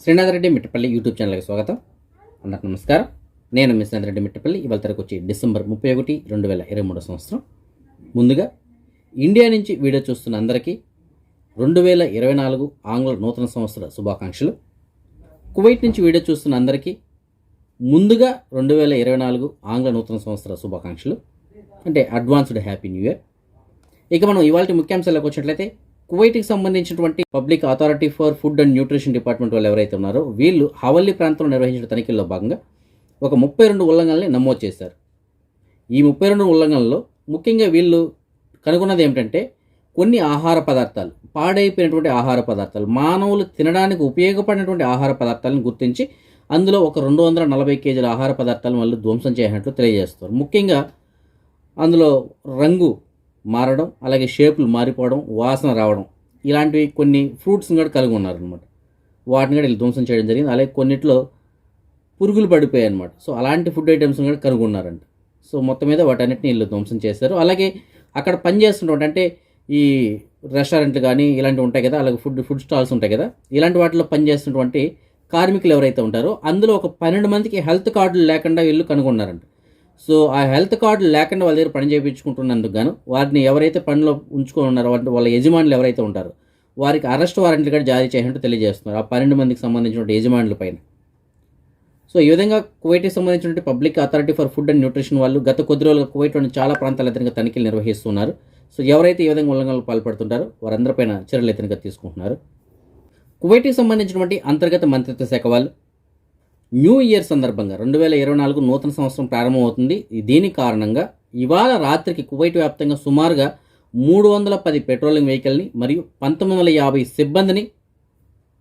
Srinath Reddy Mittapalli YouTube ఛానల్కి స్వాగతం. అందరికి నమస్కారం. నేను మీ శ్రీనాథ్ రెడ్డి మిట్టపల్లి ఇవాళ తరకు వచ్చి డిసెంబర్ ముప్పై ఒకటి రెండు వేల ఇరవై మూడో సంవత్సరం. ముందుగా ఇండియా నుంచి వీడియో చూస్తున్న అందరికీ రెండు వేల ఇరవై నాలుగు ఆంగ్ల నూతన సంవత్సర శుభాకాంక్షలు. కువైట్ నుంచి వీడియో చూస్తున్న అందరికీ ముందుగా రెండు వేల ఇరవై నాలుగు ఆంగ్ల నూతన సంవత్సర శుభాకాంక్షలు. అంటే అడ్వాన్స్డ్ హ్యాపీ న్యూ ఇయర్. ఇక మనం ఇవాళ ముఖ్యాంశాలకు వచ్చినట్లయితే కువైట్కి సంబంధించినటువంటి public authority for food and nutrition department వాళ్ళు ఎవరైతే ఉన్నారో వీళ్ళు హవల్లీ ప్రాంతంలో నిర్వహించిన తనిఖీల్లో భాగంగా ఒక ముప్పై రెండు ఉల్లంఘనల్ని నమోదు చేశారు. ఈ ముప్పై రెండు ఉల్లంఘనల్లో ముఖ్యంగా వీళ్ళు కనుగొన్నది ఏమిటంటే కొన్ని ఆహార పదార్థాలు పాడైపోయినటువంటి ఆహార పదార్థాలు మానవులు తినడానికి ఉపయోగపడినటువంటి ఆహార పదార్థాలను గుర్తించి అందులో ఒక రెండు వందల నలభై కేజీల ఆహార పదార్థాలను వాళ్ళు ధ్వంసం చేసినట్లు తెలియజేస్తారు. ముఖ్యంగా అందులో రంగు మారడం అలాగే షేపులు మారిపోవడం వాసన రావడం ఇలాంటివి కొన్ని ఫ్రూట్స్ని కూడా కలిగి ఉన్నారనమాట వాటిని కూడా వీళ్ళు ధ్వంసం చేయడం జరిగింది. అలాగే కొన్నిట్లో పురుగులు పడిపోయాయి అనమాట సో అలాంటి ఫుడ్ ఐటమ్స్ని కూడా కనుగొన్నారంట. సో మొత్తం మీద వాటన్నిటిని వీళ్ళు ధ్వంసం చేశారు. అలాగే అక్కడ పనిచేస్తున్నటువంటి అంటే ఈ రెస్టారెంట్లు కానీ ఇలాంటివి ఉంటాయి కదా అలాగే ఫుడ్ ఫుడ్ స్టాల్స్ ఉంటాయి కదా ఇలాంటి వాటిలో పనిచేస్తున్నటువంటి కార్మికులు ఎవరైతే ఉంటారో అందులో ఒక పన్నెండు మందికి హెల్త్ కార్డులు లేకుండా వీళ్ళు కనుగొన్నారంట. సో ఆ హెల్త్ కార్డులు లేకుండా వాళ్ళ దగ్గర పని చేయించుకుంటున్నందుకు గాను వారిని ఎవరైతే పనిలో ఉంచుకొని ఉన్నారో వాళ్ళ వాళ్ళ యజమానులు ఎవరైతే ఉంటారో వారికి అరెస్ట్ వారెంట్లు కూడా జారీ చేసినట్టు తెలియజేస్తున్నారు. ఆ పన్నెండు మందికి సంబంధించిన యజమానుల పైన. సో ఈ విధంగా కువైట్కి సంబంధించినటువంటి public authority for food and nutrition వాళ్ళు గత కొద్ది రోజులుగా కువైట్లోని చాలా ప్రాంతాల ఎదురుగా తనిఖీలు నిర్వహిస్తున్నారు. సో ఎవరైతే ఈ విధంగా ఉల్లంఘనలు పాల్పడుతుంటారో వారందరిపైన చర్యలు ఎత్తునగా తీసుకుంటున్నారు. కువైట్కి సంబంధించినటువంటి అంతర్గత మంత్రిత్వ శాఖ వాళ్ళు న్యూ ఇయర్ సందర్భంగా రెండు వేల ఇరవై నాలుగు నూతన సంవత్సరం ప్రారంభమవుతుంది. దీని కారణంగా ఇవాళ రాత్రికి కువైట్ వ్యాప్తంగా సుమారుగా మూడు వందల పది పెట్రోలింగ్ వెహికల్ని మరియు పంతొమ్మిది వందల యాభై సిబ్బందిని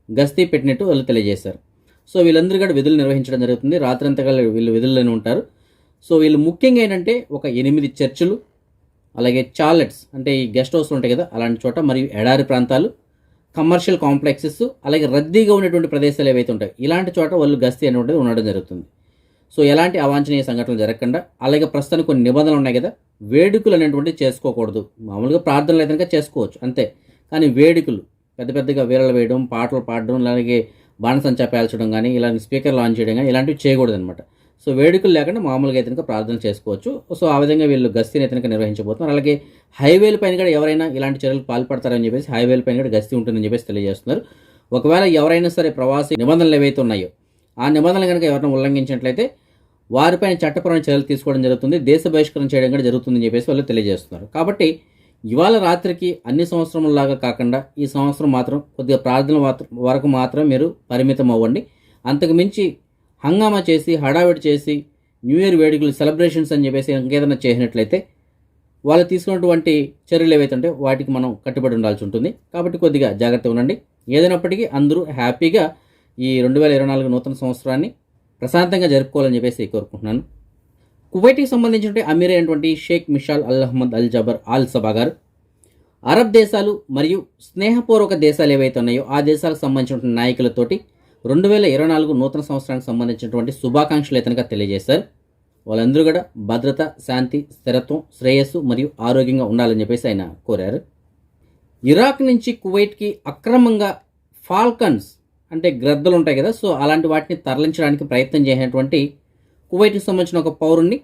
గస్తీ పెట్టినట్టు వాళ్ళు తెలియజేశారు. సో వీళ్ళందరూ కూడా విధులు నిర్వహించడం జరుగుతుంది. రాత్రంతగా వీళ్ళు విధుల్లోనే ఉంటారు. సో వీళ్ళు ముఖ్యంగా ఏంటంటే ఒక ఎనిమిది చర్చిలు అలాగే చాలెట్స్ అంటే ఈ గెస్ట్ హౌస్లు ఉంటాయి కదా అలాంటి చోట మరియు ఎడారి ప్రాంతాలు కమర్షియల్ కాంప్లెక్సెస్ అలాగే రద్దీగా ఉన్నటువంటి ప్రదేశాలు ఏవైతే ఉంటాయి ఇలాంటి చోట వాళ్ళు గస్తీ అనేటువంటిది ఉండడం జరుగుతుంది. సో ఎలాంటి అవాంఛనీయ సంఘటనలు జరగకుండా అలాగే ప్రస్తుతానికి కొన్ని నిబంధనలు ఉన్నాయి కదా వేడుకలు అనేటువంటివి చేసుకోకూడదు. మామూలుగా ప్రార్థనలు అయితే చేసుకోవచ్చు అంతే. కానీ వేడుకలు పెద్ద పెద్దగా వీరలు వేయడం పాటలు పాడడం అలాగే బాణసంచా పేల్చడం కానీ ఇలాంటి స్పీకర్ లాంచ్ చేయడం కానీ ఇలాంటివి చేయకూడదు అనమాట సో వేడుకలు లేకుండా మామూలుగా అయితే కనుక ప్రార్థన చేసుకోవచ్చు. సో ఆ విధంగా వీళ్ళు గస్తీని అయితే నిర్వహించబోతున్నారు. అలాగే హైవేల పైన కూడా ఎవరైనా ఇలాంటి చర్యలు పాల్పడతారని చెప్పేసి హైవేల పైన కూడా గస్తీ ఉంటుందని చెప్పేసి తెలియజేస్తున్నారు. ఒకవేళ ఎవరైనా సరే ప్రవాసీ నిబంధనలు ఏవైతే ఉన్నాయో ఆ నిబంధనలు కనుక ఎవరైనా ఉల్లంఘించినట్లయితే వారిపైన చట్టపరమైన చర్యలు తీసుకోవడం జరుగుతుంది. దేశ బహిష్కరణ చేయడం కూడా జరుగుతుందని చెప్పేసి వాళ్ళు తెలియజేస్తున్నారు. కాబట్టి ఇవాళ రాత్రికి అన్ని సంవత్సరంలాగా కాకుండా ఈ సంవత్సరం మాత్రం కొద్దిగా ప్రార్థన మాత్రం వరకు మాత్రం మీరు పరిమితం అవ్వండి. అంతకు మించి హంగామా చేసి హడావిడి చేసి న్యూ ఇయర్ వేడుకలు సెలబ్రేషన్స్ అని చెప్పేసి ఇంకేదైనా చేసినట్లయితే వాళ్ళు తీసుకున్నటువంటి చర్యలు ఏవైతే ఉంటే వాటికి మనం కట్టుబడి ఉండాల్సి ఉంటుంది. కాబట్టి కొద్దిగా జాగ్రత్తగా ఉండండి. ఏదైనప్పటికీ అందరూ హ్యాపీగా ఈ రెండు వేల ఇరవై నాలుగు నూతన సంవత్సరాన్ని ప్రశాంతంగా జరుపుకోవాలని చెప్పేసి కోరుకుంటున్నాను. కువైట్కి సంబంధించినటువంటి అమీర్ అయినటువంటి Sheikh Mishal Al Ahmad Al Jaber Al Sabah గారు అరబ్ దేశాలు మరియు స్నేహపూర్వక దేశాలు ఏవైతే ఉన్నాయో ఆ దేశాలకు సంబంధించినటువంటి నాయకులతోటి రెండు వేల ఇరవై నాలుగు నూతన సంవత్సరానికి సంబంధించినటువంటి శుభాకాంక్షలు ఇతనిగా తెలియజేశారు. వాళ్ళందరూ కూడా భద్రత శాంతి స్థిరత్వం శ్రేయస్సు మరియు ఆరోగ్యంగా ఉండాలని చెప్పేసి ఆయన కోరారు. ఇరాక్ నుంచి కువైట్కి అక్రమంగా ఫాల్కన్స్ అంటే గ్రద్దలు ఉంటాయి కదా సో అలాంటి వాటిని తరలించడానికి ప్రయత్నం చేసినటువంటి కువైట్కి సంబంధించిన ఒక పౌరుణ్ణి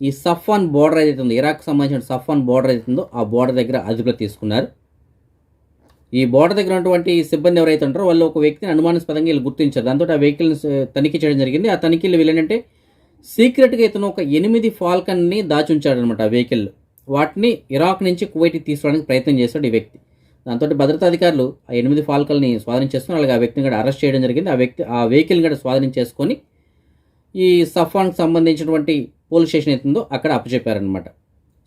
ఈ సఫాన్ బోర్డర్ ఏదైతే ఉందో ఇరాక్ సంబంధించిన సఫాన్ బోర్డర్ ఏదైతే ఉందో ఆ బోర్డర్ దగ్గర అదుపులో తీసుకున్నారు. ఈ బోర్డర్ దగ్గర ఉన్నటువంటి సిబ్బంది ఎవరైతే ఉంటారో వాళ్ళు ఒక వ్యక్తిని అనుమానాస్పదంగా వీళ్ళు గుర్తించారు. దాంతో ఆ వెహికల్ని తనిఖీ చేయడం జరిగింది. ఆ తనిఖీలు వీళ్ళేంటంటే సీక్రెట్గా ఇతను ఒక ఎనిమిది ఫాల్కన్ని దాచి ఉంచాడనమాట ఆ వెహికల్. వాటిని ఇరాక్ నుంచి కువైట్కి తీసుకోవడానికి ప్రయత్నం చేశాడు ఈ వ్యక్తి. దాంతో భద్రతా అధికారులు ఆ ఎనిమిది ఫాల్కల్ని స్వాధీనం చేసుకుని అలాగే ఆ వ్యక్తిని కూడా అరెస్ట్ చేయడం జరిగింది. ఆ వ్యక్తి ఆ వెహికల్ని కూడా స్వాధీనం చేసుకొని ఈ సఫాన్కి సంబంధించినటువంటి పోలీస్ స్టేషన్ అవుతుందో అక్కడ అప్పచెప్పారనమాట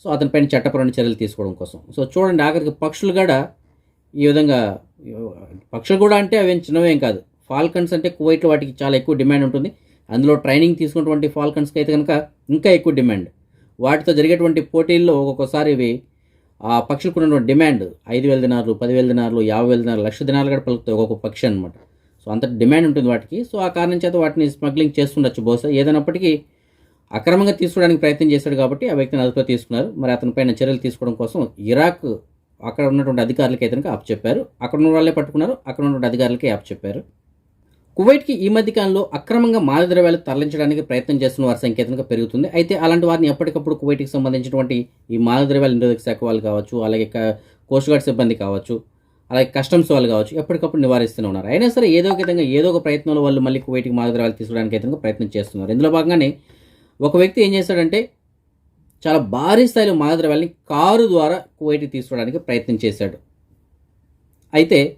సో అతనిపైన చట్టపరమైన చర్యలు తీసుకోవడం కోసం. సో చూడండి ఆఖరికి పక్షులు కూడా ఈ విధంగా పక్షులు కూడా అంటే అవేం చిన్నవేం కాదు. ఫాల్కన్స్ అంటే కువైట్లో వాటికి చాలా ఎక్కువ డిమాండ్ ఉంటుంది. అందులో ట్రైనింగ్ తీసుకున్నటువంటి ఫాల్కన్స్కి అయితే కనుక ఇంకా ఎక్కువ డిమాండ్. వాటితో జరిగేటువంటి పోటీల్లో ఒక్కొక్కసారి ఇవి ఆ పక్షులకు ఉన్నటువంటి డిమాండ్ ఐదు వేల దినారులు పదివేల దినారులు యాభై వేల దినారులు లక్ష దినాలు కూడా పలుకుతాయి ఒక్కొక్క పక్షి అనమాట సో అంత డిమాండ్ ఉంటుంది వాటికి. సో ఆ కారణం చేత వాటిని స్మగ్లింగ్ చేస్తుండొచ్చు బహుశా. ఏదైనప్పటికీ అక్రమంగా తీసుకోవడానికి ప్రయత్నం చేశాడు కాబట్టి ఆ వ్యక్తిని అదుపులో తీసుకున్నారు. మరి అతని పైన చర్యలు తీసుకోవడం కోసం ఇరాక్ అక్కడ ఉన్నటువంటి అధికారులకి అయితే అప్పచెప్పారు అక్కడ ఉన్న వాళ్ళే పట్టుకున్నారు. అక్కడ ఉన్నటువంటి అధికారులకే అప్పచెప్పారు కువైట్కి ఈ మధ్య కాలంలో అక్రమంగా మాదక ద్రవ్యాలు తరలించడానికి ప్రయత్నం చేస్తున్న వారి సంకేతంగా పెరుగుతుంది. అయితే అలాంటి వారిని ఎప్పటికప్పుడు కువైట్కి సంబంధించినటువంటి ఈ మాదక ద్రవ్యాల నిరోధక శాఖ వాళ్ళు కావచ్చు అలాగే కోస్ట్ గార్డ్ సిబ్బంది కావచ్చు అలాగే కస్టమ్స్ వాళ్ళు కావచ్చు ఎప్పటికప్పుడు నివారిస్తూనే ఉన్నారు. అయినా సరే ఏదో ఒక విధంగా ఏదో ఒక ప్రయత్నంలో వాళ్ళు మళ్ళీ కువైట్కి మాదక తీసుకోవడానికి అయితే ప్రయత్నం చేస్తున్నారు. ఇందులో భాగంగానే ఒక వ్యక్తి ఏం చేశాడంటే చాలా భారీ స్థాయిలో మాదక కారు ద్వారా కువైట్కి తీసుకోవడానికి ప్రయత్నం చేశాడు. అయితే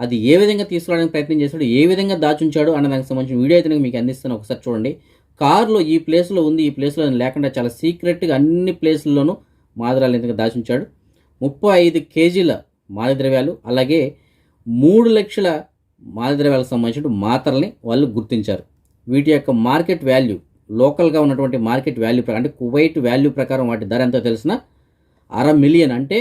అది ఏ విధంగా తీసుకోవడానికి ప్రయత్నం చేశాడు ఏ విధంగా దాచుంచాడు అన్న దానికి సంబంధించిన వీడియో అయితే మీకు అందిస్తాను. ఒకసారి చూడండి. కారులో ఈ ప్లేస్లో ఉంది ఈ ప్లేస్లో లేకుండా చాలా సీక్రెట్గా అన్ని ప్లేస్లలోనూ మాదరాలు ఎందుకు దాచుంచాడు ముప్పై ఐదు కేజీల మాదద్రవ్యాలు అలాగే మూడు లక్షల మాదద్రవ్యాలకు సంబంధించిన మాత్రల్ని వాళ్ళు గుర్తించారు. వీటి యొక్క మార్కెట్ వాల్యూ లోకల్గా ఉన్నటువంటి మార్కెట్ వాల్యూ ప్రకారం అంటే కువైట్ వాల్యూ ప్రకారం వాటి ధర ఎంతో తెలిసిన అర మిలియన్ అంటే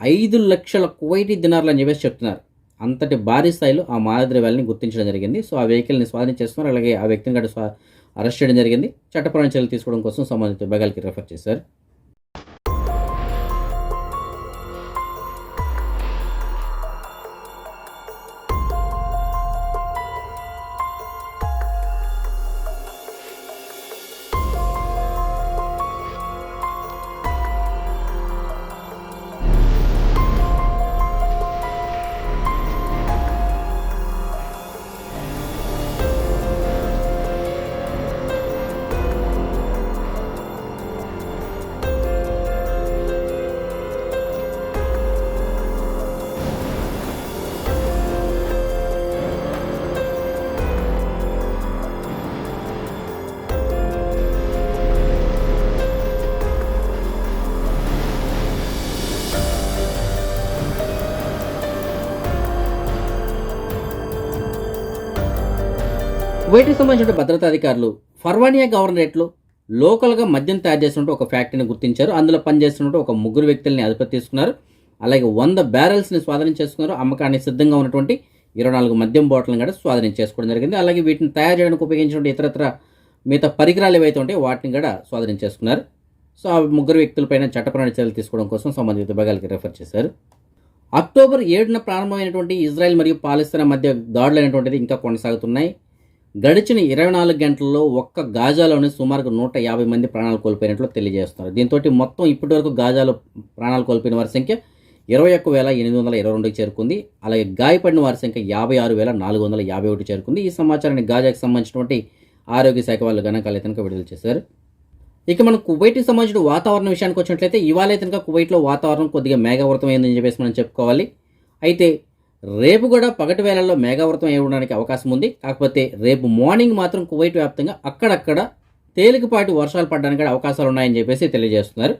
ఐదు లక్షల కువైటీ దినార్లు అని చెప్పేసి చెప్తున్నారు. అంతటి భారీ స్థాయిలో ఆ మాదద్రవ్యాలని గుర్తించడం జరిగింది. సో ఆ వెహికల్ని స్వాధీనం చేస్తున్నారు అలాగే ఆ వ్యక్తిని కూడా స్వా అరెస్ట్ చేయడం జరిగింది. చట్టపరమైన చర్యలు తీసుకోవడం కోసం సంబంధిత విభాగాలకి రెఫర్ చేశారు. కువైట్కి సంబంధించిన భద్రతా అధికారులు ఫర్వానియా గవర్నరేట్లో లోకల్గా మద్యం తయారు చేస్తున్నట్టు ఒక ఫ్యాక్టరీని గుర్తించారు. అందులో పనిచేస్తున్నట్టు ఒక ముగ్గురు వ్యక్తుల్ని అదుపు తీసుకున్నారు. అలాగే వంద బ్యారెల్స్ని స్వాధీనం చేసుకున్నారు. అమ్మకానికి సిద్ధంగా ఉన్నటువంటి ఇరవై నాలుగు మద్యం బాటిల్ని కూడా స్వాధీనం చేసుకోవడం జరిగింది. అలాగే వీటిని తయారు చేయడానికి ఉపయోగించినటువంటి ఇతరత్ర మిగతా పరికరాలు ఏవైతే ఉంటాయో వాటిని కూడా స్వాధీనం చేసుకున్నారు. సో ఆ ముగ్గురు వ్యక్తులపైన చట్టపరమైన చర్యలు తీసుకోవడం కోసం సంబంధిత విభాగాలకి రెఫర్ చేశారు. అక్టోబర్ ఏడున ప్రారంభమైనటువంటి ఇజ్రాయెల్ మరియు పాలస్తీనా మధ్య దాడులు అనేటువంటిది ఇంకా కొనసాగుతున్నాయి. గడిచిన ఇరవై నాలుగు గంటల్లో ఒక్క గాజాలోనే సుమారుగా నూట యాభై మంది ప్రాణాలు కోల్పోయినట్లు తెలియజేస్తున్నారు. దీంతో మొత్తం ఇప్పటివరకు గాజాలో ప్రాణాలు కోల్పోయిన వారి సంఖ్య ఇరవై ఒక్క వేల ఎనిమిది వందల ఇరవై రెండుకి చేరుకుంది. అలాగే గాయపడిన వారి సంఖ్య యాభై ఆరు వేల నాలుగు వందల యాభై ఒకటి చేరుకుంది. ఈ సమాచారాన్ని గాజాకి సంబంధించినటువంటి ఆరోగ్య శాఖ వాళ్ళు గణాంకాలు ఇతనికి విడుదల చేశారు. ఇక మనం కువైట్కి సంబంధించిన వాతావరణ విషయానికి వచ్చినట్లయితే ఇవాళ అయితే కనుక కువైట్లో వాతావరణం కొద్దిగా మేఘావృతం చెప్పేసి మనం చెప్పుకోవాలి. అయితే రేపు కూడా పగటి వేళల్లో మేఘావృతం అవ్వడానికి అవకాశం ఉంది. కాకపోతే రేపు మార్నింగ్ మాత్రం కువైట్ వ్యాప్తంగా అక్కడక్కడ తేలికపాటి వర్షాలు పడడానికి కూడా అవకాశాలు ఉన్నాయని చెప్పేసి తెలియజేస్తున్నారు.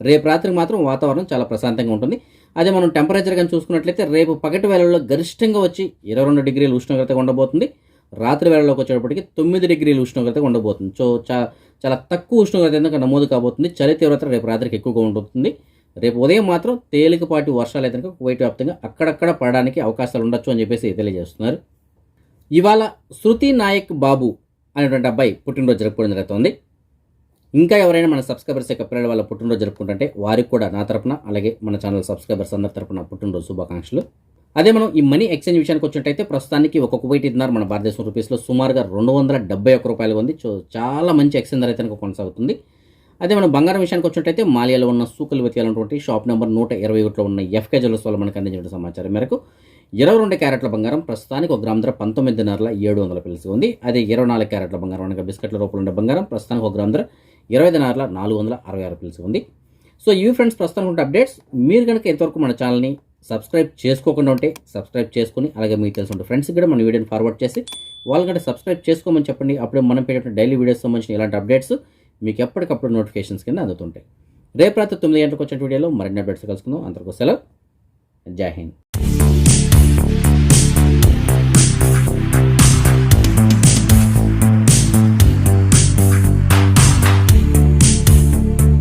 రేపు రాత్రికి మాత్రం వాతావరణం చాలా ప్రశాంతంగా ఉంటుంది. అదే మనం టెంపరేచర్ కానీ చూసుకున్నట్లయితే రేపు పగటి వేళల్లో గరిష్టంగా వచ్చి ఇరవై రెండు డిగ్రీల ఉష్ణోగ్రత ఉండబోతుంది. రాత్రి వేళలోకి వచ్చేటప్పటికి తొమ్మిది డిగ్రీల ఉష్ణోగ్రత ఉండబోతుంది. సో చా చాలా తక్కువ ఉష్ణోగ్రత ఎందుకు నమోదు కాబోతుంది. చలి తీవ్రత రేపు రాత్రికి ఎక్కువగా ఉండబోతుంది. రేపు ఉదయం మాత్రం తేలికపాటి వర్షాలు అయితే కనుక కువైట్ వ్యాప్తంగా అక్కడక్కడ పడడానికి అవకాశాలు ఉండొచ్చు అని చెప్పేసి తెలియజేస్తున్నారు. ఇవాళ శృతి నాయక్ బాబు అనేటువంటి అబ్బాయి పుట్టినరోజు జరుపుకోవడం జరుగుతుంది. ఇంకా ఎవరైనా మన సబ్స్క్రైబర్స్ యొక్క పిల్లల వాళ్ళ పుట్టినరోజు జరుపుకుంటుంటే వారికి కూడా నా తరపున అలాగే మన ఛానల్ సబ్స్క్రైబర్స్ అందరి తరపున పుట్టినరోజు శుభాకాంక్షలు. అదే మనం ఈ మనీ ఎక్స్చేంజ్ విషయానికి వచ్చినట్టయితే ప్రస్తుతానికి ఒక కువైట్ ఇద్దరు మన భారతదేశం రూపీస్లో సుమారుగా రెండు వందల డెబ్బై ఒక్క రూపాయలు ఉంది. సో చాలా మంచి ఎక్స్చేంజ్ ధర అయితే కొనసాగుతుంది. అదే మనం బంగారం విషయానికి వచ్చినట్టయితే మాలియాలో ఉన్న సూకలు వెతికాలన్నటువంటి షాప్ నెంబర్ నూట ఇరవై ఒకటిలో ఉన్న ఎఫ్కే జ్యువెల్స్ వల్ల మనకు అందించిన సమాచారం మేరకు ఇరవై రెండు క్యారెట్ల బంగారం ప్రస్తుతానికి ఒక గ్రామ్ ధర పంతొమ్మిదిన్నరల ఏడు వందల పిలిచి ఉంది. అదే ఇరవై నాలుగు క్యారెట్ల బంగారం అనగా బిస్కెట్ల రూపంలో ఉండే బంగారం ప్రస్తుతానికి ఒక గ్రామ్ ధర ఇరవై దినార్ల నాలుగు వందల అరవై ఆరు పిలిచి ఉంది. సో ఇవి ఫ్రెండ్స్ ప్రస్తుతానికి ఉండే అప్డేట్స్. మీరు కనుక ఎంతవరకు మన ఛానల్ని సబ్స్క్రైబ్ చేసుకోకుండా ఉంటే సబ్స్క్రైబ్ చేసుకుని అలాగే మీకు తెలిసిన ఫ్రెండ్స్కి కూడా మన వీడియోని ఫార్వర్డ్ చేసి వాళ్ళకంటే సబ్స్క్రైబ్ చేసుకోమని చెప్పండి. అప్పుడే మనం పెట్టిన డైలీ వీడియోస్ సంబంధించిన ఇలాంటి అప్డేట్స్ మీకు ఎప్పటికప్పుడు నోటిఫికేషన్స్ కింద అందుతుంటాయి. రేపు రాత్రి తొమ్మిది గంటలకు వచ్చిన వీడియోలో మరిన్ని అప్డేట్స్ కలుసుకుందాం. అందరికీ సెలవు. జై హింద్.